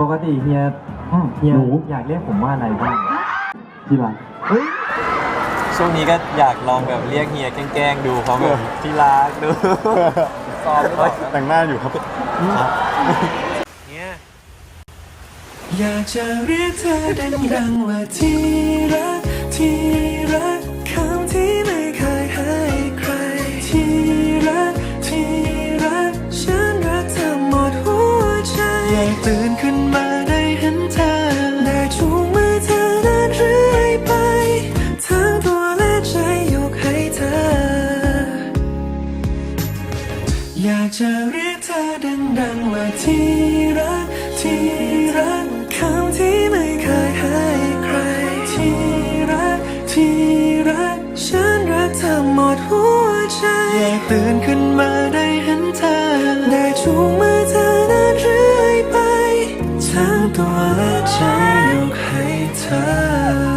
ปกติเฮียอืมเฮียหนู อยากเรียกผมว่าอะไรบ้างที่รัก ช่วงนี้ก็อยากลองแบบเรียกเฮียแกล้งๆดูเขาแบบที่รักดูซ้อมหรือเปล่าแต่งหน้าอยู่ครับเฮียอยากจะเรียกเธอดังๆว่าที่รัก อยากจะเรียกเธอดังๆว่าที่รักที่รักคำที่ไม่เคยให้ใคร ที่รักที่รักฉันรักเธอหมดหัวใจอยากตื่นขึ้นมาได้เห็นเธอ ได้จูงมือเธอเดินเรื่อยไปทั้งตัวและใจยกให้เธอ